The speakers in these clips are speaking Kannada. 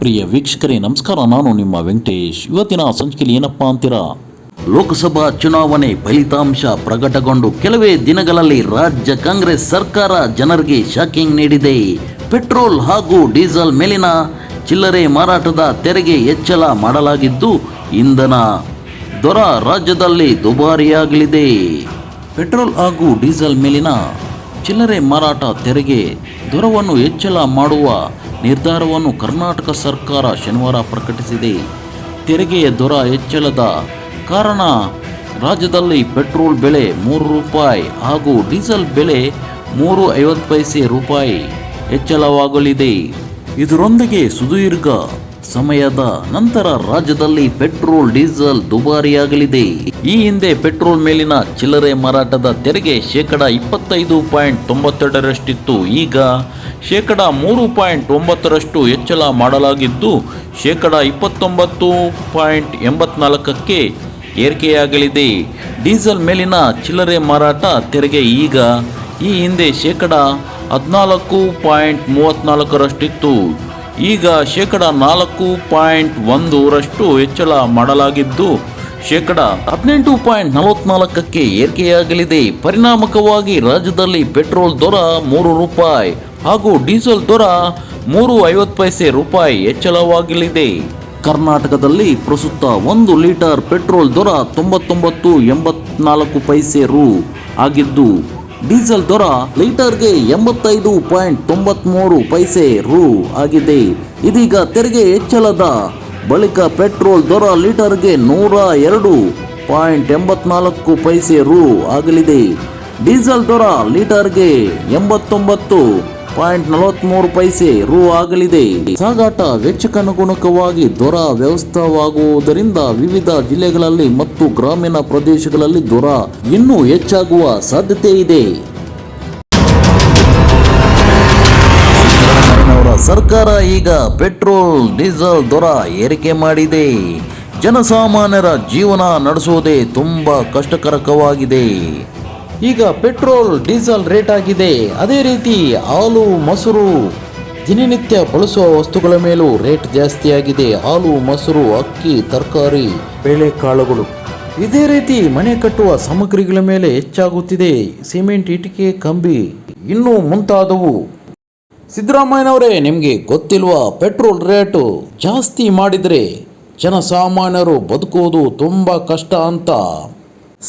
ಪ್ರಿಯ ವೀಕ್ಷಕರೇ, ನಮಸ್ಕಾರ. ನಾನು ನಿಮ್ಮ ವೆಂಕಟೇಶ್. ಇವತ್ತಿನ ಸಂಚಿಕೆಯಲ್ಲಿ ಏನಪ್ಪಾ ಅಂತೀರಾ? ಲೋಕಸಭಾ ಚುನಾವಣೆ ಫಲಿತಾಂಶ ಪ್ರಕಟಗೊಂಡು ಕೆಲವೇ ದಿನಗಳಲ್ಲಿ ರಾಜ್ಯ ಕಾಂಗ್ರೆಸ್ ಸರ್ಕಾರ ಜನರಿಗೆ ಶಾಕಿಂಗ್ ನೀಡಿದೆ. ಪೆಟ್ರೋಲ್ ಹಾಗೂ ಡೀಸೆಲ್ ಮೇಲಿನ ಚಿಲ್ಲರೆ ಮಾರಾಟದ ತೆರಿಗೆ ಹೆಚ್ಚಳ ಮಾಡಲಾಗಿದ್ದು, ಇಂಧನ ದೊರ ರಾಜ್ಯದಲ್ಲಿ ದುಬಾರಿಯಾಗಲಿದೆ. ಪೆಟ್ರೋಲ್ ಹಾಗೂ ಡೀಸೆಲ್ ಮೇಲಿನ ಚಿಲ್ಲರೆ ಮಾರಾಟ ತೆರಿಗೆ ದರವನ್ನು ಹೆಚ್ಚಳ ಮಾಡುವ ನಿರ್ಧಾರವನ್ನು ಕರ್ನಾಟಕ ಸರ್ಕಾರ ಶನಿವಾರ ಪ್ರಕಟಿಸಿದೆ. ತೆರಿಗೆಯ ದರ ಹೆಚ್ಚಳದ ಕಾರಣ ರಾಜ್ಯದಲ್ಲಿ ಪೆಟ್ರೋಲ್ ಬೆಲೆ ಮೂರು ರೂಪಾಯಿ ಹಾಗೂ ಡೀಸೆಲ್ ಬೆಲೆ ಮೂರು ಐವತ್ತು ಪೈಸೆ ರೂಪಾಯಿ ಹೆಚ್ಚಳವಾಗಲಿದೆ. ಇದರೊಂದಿಗೆ ಸುದೀರ್ಘ ಸಮಯದ ನಂತರ ರಾಜ್ಯದಲ್ಲಿ ಪೆಟ್ರೋಲ್, ಡೀಸೆಲ್ ದುಬಾರಿಯಾಗಲಿದೆ. ಈ ಹಿಂದೆ ಪೆಟ್ರೋಲ್ ಮೇಲಿನ ಚಿಲ್ಲರೆ ಮಾರಾಟದ ತೆರಿಗೆ ಶೇಕಡ ಇಪ್ಪತ್ತೈದು ಪಾಯಿಂಟ್ ತೊಂಬತ್ತೆರಡರಷ್ಟಿತ್ತು. ಈಗ ಶೇಕಡ ಮೂರು ಪಾಯಿಂಟ್ ಒಂಬತ್ತರಷ್ಟು ಹೆಚ್ಚಳ ಮಾಡಲಾಗಿದ್ದು, ಶೇಕಡ ಇಪ್ಪತ್ತೊಂಬತ್ತು ಪಾಯಿಂಟ್ ಎಂಬತ್ನಾಲ್ಕಕ್ಕೆ ಏರಿಕೆಯಾಗಲಿದೆ. ಡೀಸೆಲ್ ಮೇಲಿನ ಚಿಲ್ಲರೆ ಮಾರಾಟ ತೆರಿಗೆ ಈಗ ಈ ಹಿಂದೆ ಶೇಕಡ ಹದಿನಾಲ್ಕು ಪಾಯಿಂಟ್ ಮೂವತ್ತ್ನಾಲ್ಕರಷ್ಟಿತ್ತು ಈಗ ಶೇಕಡ ನಾಲ್ಕು ಪಾಯಿಂಟ್ ಒಂದರಷ್ಟು ಹೆಚ್ಚಳ ಮಾಡಲಾಗಿದ್ದು, ಶೇಕಡ ಹದಿನೆಂಟು ಪಾಯಿಂಟ್ ನಲವತ್ನಾಲ್ಕಕ್ಕೆ ಏರಿಕೆಯಾಗಲಿದೆ. ಪರಿಣಾಮಕವಾಗಿ ರಾಜ್ಯದಲ್ಲಿ ಪೆಟ್ರೋಲ್ ದರ ಮೂರು ರೂಪಾಯಿ ಹಾಗೂ ಡೀಸೆಲ್ ದರ ಮೂರು ಐವತ್ತು ಪೈಸೆ ರೂಪಾಯಿ ಹೆಚ್ಚಳವಾಗಲಿದೆ. ಕರ್ನಾಟಕದಲ್ಲಿ ಪ್ರಸ್ತುತ ಒಂದು ಲೀಟರ್ ಪೆಟ್ರೋಲ್ ದರ ತೊಂಬತ್ತೊಂಬತ್ತು ಎಂಬತ್ನಾಲ್ಕು ಪೈಸೆ ರು ಆಗಿದ್ದು ಡೀಸೆಲ್ ದರ ಲೀಟರ್ಗೆ ಎಂಬತ್ತೈದು ಪಾಯಿಂಟ್ ತೊಂಬತ್ಮೂರು ಪೈಸೆ ರು ಆಗಿದೆ. ಇದೀಗ ತೆರಿಗೆ ಹೆಚ್ಚಳದ ಬಳಿಕ ಪೆಟ್ರೋಲ್ ದರ ಲೀಟರ್ಗೆ ನೂರ ಎರಡು ಪಾಯಿಂಟ್ ಎಂಬತ್ನಾಲ್ಕು ಪೈಸೆ ರು ಆಗಲಿದೆ. ಡೀಸೆಲ್ ದರ ಲೀಟರ್ಗೆ ಎಂಬತ್ತೊಂಬತ್ತು ಪಾಯಿಂಟ್ ನಲವತ್ಮೂರು ಪೈಸೆ ರು ಆಗಲಿದೆ. ಸಾಗಾಟ ವೆಚ್ಚಕ್ಕನುಗುಣಕವಾಗಿ ದರ ವ್ಯವಸ್ಥವಾಗುವುದರಿಂದ ವಿವಿಧ ಜಿಲ್ಲೆಗಳಲ್ಲಿ ಮತ್ತು ಗ್ರಾಮೀಣ ಪ್ರದೇಶಗಳಲ್ಲಿ ದರ ಇನ್ನೂ ಹೆಚ್ಚಾಗುವ ಸಾಧ್ಯತೆ ಇದೆ ಸರ್ಕಾರ ಈಗ ಪೆಟ್ರೋಲ್, ಡೀಸೆಲ್ ದರ ಏರಿಕೆ ಮಾಡಿದೆ. ಜನಸಾಮಾನ್ಯರ ಜೀವನ ನಡೆಸುವುದೇ ತುಂಬ ಕಷ್ಟಕರಕವಾಗಿದೆ. ಈಗ ಪೆಟ್ರೋಲ್, ಡೀಸೆಲ್ ರೇಟ್ ಆಗಿದೆ. ಅದೇ ರೀತಿ ಹಾಲು, ಮೊಸರು ದಿನನಿತ್ಯ ಬಳಸುವ ವಸ್ತುಗಳ ಮೇಲೂ ರೇಟ್ ಜಾಸ್ತಿಯಾಗಿದೆ. ಹಾಲು, ಮೊಸರು, ಅಕ್ಕಿ, ತರಕಾರಿ, ಬೇಳೆಕಾಳುಗಳು ಇದೇ ರೀತಿ ಮನೆ ಕಟ್ಟುವ ಸಾಮಗ್ರಿಗಳ ಮೇಲೆ ಹೆಚ್ಚಾಗುತ್ತಿದೆ. ಸಿಮೆಂಟ್ ಇಟಿಕೆ ಕಂಬಿ ಇನ್ನೂ ಮುಂತಾದವು. ಸಿದ್ದರಾಮಯ್ಯನವರೇ, ನಿಮಗೆ ಗೊತ್ತಿಲ್ವಾ ಪೆಟ್ರೋಲ್ ರೇಟು ಜಾಸ್ತಿ ಮಾಡಿದರೆ ಜನಸಾಮಾನ್ಯರು ಬದುಕುವುದು ತುಂಬ ಕಷ್ಟ ಅಂತ.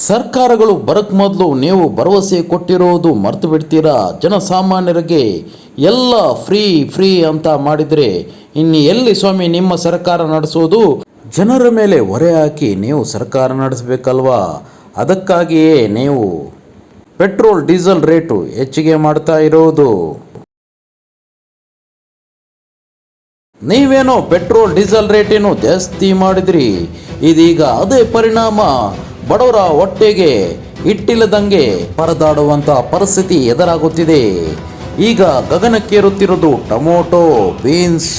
ಸರ್ಕಾರಗಳು ಬರಕ್ ಮೊದಲು ನೀವು ಭರವಸೆ ಕೊಟ್ಟಿರೋದು ಮರ್ತು ಬಿಡ್ತೀರಾ ಜನಸಾಮಾನ್ಯರಿಗೆ ಎಲ್ಲ ಫ್ರೀ ಫ್ರೀ ಅಂತ ಮಾಡಿದರೆ ಇನ್ನು ಎಲ್ಲಿ ಸ್ವಾಮಿ ನಿಮ್ಮ ಸರ್ಕಾರ ನಡೆಸೋದು? ಜನರ ಮೇಲೆ ಹೊರೆ ಹಾಕಿ ನೀವು ಸರ್ಕಾರ ನಡೆಸಬೇಕಲ್ವಾ? ಅದಕ್ಕಾಗಿಯೇ ನೀವು ಪೆಟ್ರೋಲ್, ಡೀಸೆಲ್ ರೇಟು ಹೆಚ್ಚಿಗೆ ಮಾಡ್ತಾ ಇರೋದು. ನೀವೇನೋ ಪೆಟ್ರೋಲ್, ಡೀಸೆಲ್ ರೇಟೇನು ಜಾಸ್ತಿ ಮಾಡಿದ್ರಿ? ಇದೀಗ ಅದೇ ಪರಿಣಾಮ. ಬಡವರ ಹೊಟ್ಟೆಗೆ ಇಟ್ಟಿಲ್ಲದಂಗೆ ಪರದಾಡುವಂತ ಪರಿಸ್ಥಿತಿ ಎದುರಾಗುತ್ತಿದೆ. ಈಗ ಗಗನಕ್ಕೇರುತ್ತಿರೋದು ಟೊಮೊಟೊ, ಬೀನ್ಸ್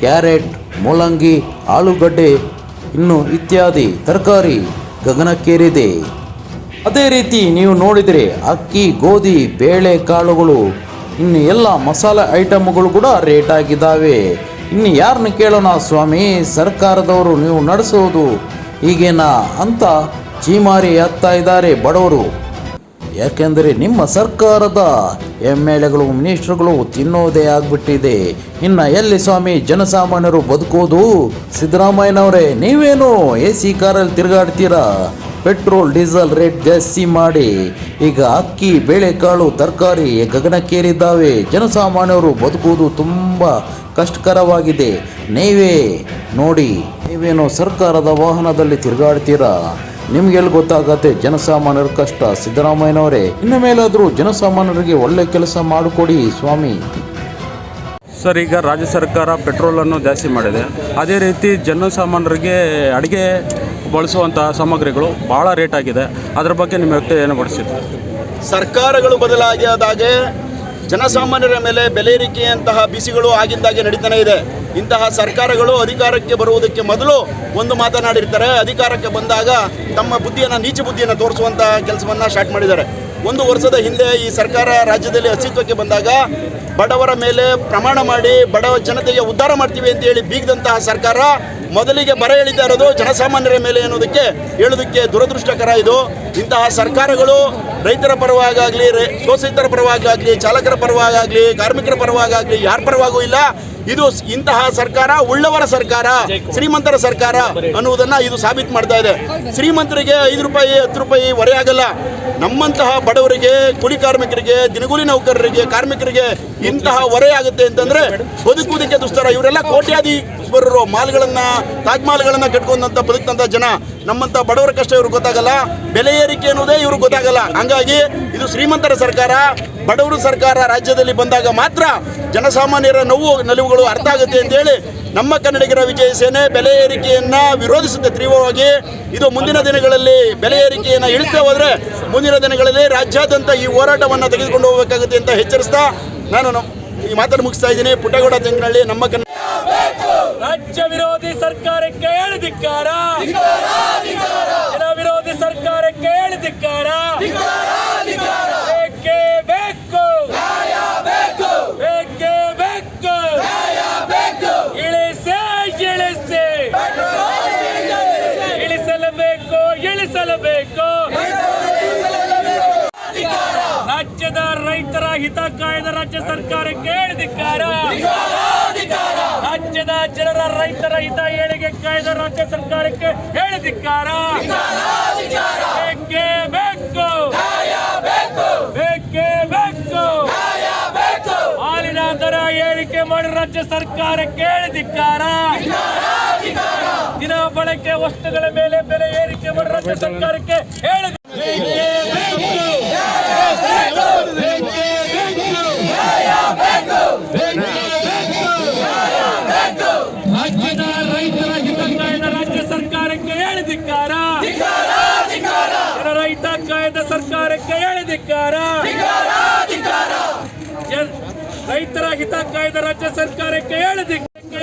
ಕ್ಯಾರೆಟ್, ಮೂಲಂಗಿ, ಆಲೂಗಡ್ಡೆ, ಇನ್ನು ಇತ್ಯಾದಿ ತರಕಾರಿ ಗಗನಕ್ಕೇರಿದೆ. ಅದೇ ರೀತಿ ನೀವು ನೋಡಿದರೆ ಅಕ್ಕಿ, ಗೋಧಿ, ಬೇಳೆ ಕಾಳುಗಳು, ಇನ್ನು ಎಲ್ಲ ಮಸಾಲೆ ಐಟಮ್ಗಳು ಕೂಡ ರೇಟ್ ಆಗಿದ್ದಾವೆ. ಇನ್ನು ಯಾರನ್ನ ಕೇಳೋಣ ಸ್ವಾಮಿ, ಸರ್ಕಾರದವರು ನೀವು ನಡೆಸೋದು ಹೀಗೇನಾ ಅಂತ ಚೀಮಾರಿ ಹತ್ತಾ ಇದ್ದಾರೆ ಬಡವರು. ಯಾಕೆಂದರೆ ನಿಮ್ಮ ಸರ್ಕಾರದ ಎಂ ಎಲ್ ಎಗಳು ಮಿನಿಸ್ಟ್ರುಗಳು ತಿನ್ನೋದೇ ಆಗ್ಬಿಟ್ಟಿದೆ. ಇನ್ನು ಎಲ್ಲಿ ಸ್ವಾಮಿ ಜನಸಾಮಾನ್ಯರು ಬದುಕೋದು? ಸಿದ್ದರಾಮಯ್ಯನವರೇ, ನೀವೇನು ಎ ಸಿ ಕಾರಲ್ಲಿ ತಿರುಗಾಡ್ತೀರಾ? ಪೆಟ್ರೋಲ್, ಡೀಸೆಲ್ ರೇಟ್ ಜಾಸ್ತಿ ಮಾಡಿ. ಈಗ ಅಕ್ಕಿ ಬೇಳೆಕಾಳು ತರಕಾರಿ ಗಗನಕ್ಕೇರಿದ್ದಾವೆ. ಜನಸಾಮಾನ್ಯರು ಬದುಕುವುದು ತುಂಬ ಕಷ್ಟಕರವಾಗಿದೆ. ನೀವೇ ನೋಡಿ, ನೀವೇನು ಸರ್ಕಾರದ ವಾಹನದಲ್ಲಿ ತಿರುಗಾಡ್ತೀರಾ? ನಿಮ್ಗೆಲ್ಲಿ ಗೊತ್ತಾಗತ್ತೆ? ಜನಸಾಮಾನ್ಯರ ಕಷ್ಟ. ಸಿದ್ದರಾಮಯ್ಯನವರೇ ಇನ್ನು ಮೇಲಾದರೂ ಜನಸಾಮಾನ್ಯರಿಗೆ ಒಳ್ಳೆ ಕೆಲಸ ಮಾಡಿಕೊಡಿ ಸ್ವಾಮಿ. ಸರ್ ಈಗ ರಾಜ್ಯ ಸರ್ಕಾರ ಪೆಟ್ರೋಲನ್ನು ಜಾಸ್ತಿ ಮಾಡಿದೆ. ಅದೇ ರೀತಿ ಜನಸಾಮಾನ್ಯರಿಗೆ ಅಡುಗೆ ಬಳಸುವಂತಹ ಸಾಮಗ್ರಿಗಳು ಭಾಳ ರೇಟ್ ಆಗಿದೆ. ಅದರ ಬಗ್ಗೆ ನಿಮ್ಮ ವ್ಯಕ್ತಿ ಏನು ಪಡಿಸಿದ್ರು ಸರ್ಕಾರಗಳು ಬದಲಾಗಿದಾಗೆ ಜನಸಾಮಾನ್ಯರ ಮೇಲೆ ಬೆಲೆ ಏರಿಕೆಯಂತಹ ಬಿಸಿಗಳು ಆಗಿಂದಾಗೆ ನಡೀತಾನೆ ಇದೆ. ಇಂತಹ ಸರ್ಕಾರಗಳು ಅಧಿಕಾರಕ್ಕೆ ಬರುವುದಕ್ಕೆ ಮೊದಲು ಒಂದು ಮಾತನಾಡಿರ್ತಾರೆ, ಅಧಿಕಾರಕ್ಕೆ ಬಂದಾಗ ತಮ್ಮ ಬುದ್ಧಿಯನ್ನು, ನೀಚ ಬುದ್ಧಿಯನ್ನು ತೋರಿಸುವಂತಹ ಕೆಲಸವನ್ನು ಸ್ಟಾರ್ಟ್ ಮಾಡಿದ್ದಾರೆ. ಒಂದು ವರ್ಷದ ಹಿಂದೆ ಈ ಸರ್ಕಾರ ರಾಜ್ಯದಲ್ಲಿ ಅಸ್ತಿತ್ವಕ್ಕೆ ಬಂದಾಗ ಬಡವರ ಮೇಲೆ ಪ್ರಮಾಣ ಮಾಡಿ ಬಡವ ಜನತೆಗೆ ಉದ್ಧಾರ ಮಾಡ್ತೀವಿ ಅಂತ ಹೇಳಿ ಬೀಗದಂತಹ ಸರ್ಕಾರ ಮೊದಲಿಗೆ ಬರ ಎಳಿತಾ ಇರೋದು ಜನಸಾಮಾನ್ಯರ ಮೇಲೆ ಅನ್ನೋದಕ್ಕೆ ಹೇಳೋದಕ್ಕೆ ದುರದೃಷ್ಟಕರ ಇದು. ಇಂತಹ ಸರ್ಕಾರಗಳು ರೈತರ ಪರವಾಗಲಿ ಶೋಷಿತರ ಪರವಾಗಲಿ ಚಾಲಕರ ಪರವಾಗಲಿ ಕಾರ್ಮಿಕರ ಪರವಾಗಲಿ ಯಾರ ಪರವಾಗೂ ಇಲ್ಲ. ಇದು ಇಂತಹ ಸರ್ಕಾರ ಉಳ್ಳವರ ಸರ್ಕಾರ, ಶ್ರೀಮಂತರ ಸರ್ಕಾರ ಅನ್ನುವುದನ್ನು ಇದು ಸಾಬೀತು ಮಾಡ್ತಾ ಇದೆ. ಶ್ರೀಮಂತರಿಗೆ ಐದು ರೂಪಾಯಿ, ಹತ್ತು ರೂಪಾಯಿ ಹೊರೆ ಆಗಲ್ಲ. ನಮ್ಮಂತಹ ಬಡವರಿಗೆ ಕೂಲಿ ಕಾರ್ಮಿಕರಿಗೆ ದಿನಗೂಲಿ ನೌಕರರಿಗೆ ಕಾರ್ಮಿಕರಿಗೆ ಇಂತಹ ಹೊರೆ ಆಗುತ್ತೆ ಅಂತಂದ್ರೆ ಬದುಕುವುದಕ್ಕೆ ದುಸ್ತರ. ಇವರೆಲ್ಲ ಕೋಟ್ಯಾಧೀಶ್ವರರು ಮಾಲ್ಗಳನ್ನು, ತಾಜ್ ಮಾಲ್ಗಳನ್ನ ಕಟ್ಕೊಂಡಂತ ಬದುಕಂತ ಜನ, ನಮ್ಮಂತ ಬಡವರ ಕಷ್ಟ ಇವ್ರಿಗೆ ಗೊತ್ತಾಗಲ್ಲ, ಬೆಲೆ ಏರಿಕೆ ಅನ್ನೋದೇ ಇವ್ರಿಗೆ ಗೊತ್ತಾಗಲ್ಲ. ಹಂಗಾಗಿ ಇದು ಶ್ರೀಮಂತರ ಸರ್ಕಾರ, ಬಡವರು ಸರ್ಕಾರ ರಾಜ್ಯದಲ್ಲಿ ಬಂದಾಗ ಮಾತ್ರ ಜನಸಾಮಾನ್ಯರ ನೋವು, ನಲಿವುಗಳು ಅರ್ಥ ಆಗುತ್ತೆ ಅಂತೇಳಿ ನಮ್ಮ ಕನ್ನಡಿಗರ ವಿಜಯ ಸೇನೆ ಬೆಲೆ ಏರಿಕೆಯನ್ನು ವಿರೋಧಿಸುತ್ತೆ ತೀವ್ರವಾಗಿ. ಇದು ಮುಂದಿನ ದಿನಗಳಲ್ಲಿ ಬೆಲೆ ಏರಿಕೆಯನ್ನು ಇಳಿಸ್ತಾ ಹೋದರೆ ಮುಂದಿನ ದಿನಗಳಲ್ಲಿ ರಾಜ್ಯಾದ್ಯಂತ ಈ ಹೋರಾಟವನ್ನು ತೆಗೆದುಕೊಂಡು ಹೋಗಬೇಕಾಗುತ್ತೆ ಅಂತ ಎಚ್ಚರಿಸ್ತಾ ನಾನು ಈ ಮಾತನ್ನು ಮುಗಿಸ್ತಾ ಇದ್ದೀನಿ. ಪುಟ್ಟಗೌಡ ತೆಂಗಿನಹಳ್ಳಿ, ನಮ್ಮ ಕನ್ನಡ ರಾಜ್ಯ ವಿರೋಧಿ ಸರ್ಕಾರಕ್ಕೆ ಹೇಳಿದಿಕ್ಕಾರ ವಿರೋಧಿ ಸರ್ಕಾರಕ್ಕೆ ಹೇಳಿದಿಕ್ಕಾರ ರಾಜ್ಯದ ರೈತರ ಹಿತ ಕಾಯ್ದ ರಾಜ್ಯ ಸರ್ಕಾರಕ್ಕೆ ಹೇಳಿದಿಕ್ಕಾರ ರಾಜ್ಯದ ಜನರ ರೈತರ ಹಿತ ಏಳಿಗೆ ಕಾಯ್ದ ರಾಜ್ಯ ಸರ್ಕಾರಕ್ಕೆ ಹೇಳಿದಿಕ್ಕಾರ ಬೇಕೇ ಬೇಕು. ಬೇಕೇ ಬೇಕು. ಹಾಲಿನ ದರ ಏಳಿಕೆ ಮಾಡಿ ರಾಜ್ಯ ಸರ್ಕಾರಕ್ಕೆ ಹೇಳಿದಿಕ್ಕಾರ ದಿನ ಬಳಕೆ ವಸ್ತುಗಳ ಮೇಲೆ ಬೆಲೆ ಏರಿಕೆ ಮಾಡಿ ರಾಜ್ಯ ಸರ್ಕಾರಕ್ಕೆ ಹೇಳಿದ ರಾಜ್ಯದ ರೈತರ ಹಿತ ಕಾಯ್ದ ರಾಜ್ಯ ಸರ್ಕಾರಕ್ಕೆ ಹೇಳಿದಿಕ್ಕಾರ ಜನರ ಹಿತ ಕಾಯ್ದ ಸರ್ಕಾರಕ್ಕೆ ಹೇಳಿದಿಕ್ಕಾರ ಜನ್- ರೈತರ ಹಿತ ಕಾಯ್ದ ರಾಜ್ಯ ಸರ್ಕಾರಕ್ಕೆ ಹೇಳಿದ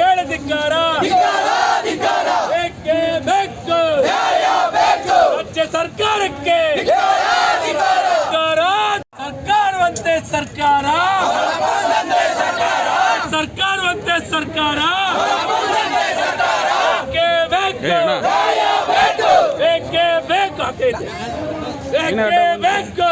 ಹೇಳಿದಿಕ್ಕಾರ ಬೇಕೇ ಬೇಕು. ರಾಜ್ಯ ಸರ್ಕಾರಕ್ಕೆ ಸರ್ಕಾರ ಸರ್ಕಾರವಂತೆ ಸರ್ಕಾರ. ಸರ್ಕಾರವಂತೆ ಸರ್ಕಾರ. ಬೇಕೇ ಬೇಕೇ. ಬೇಕು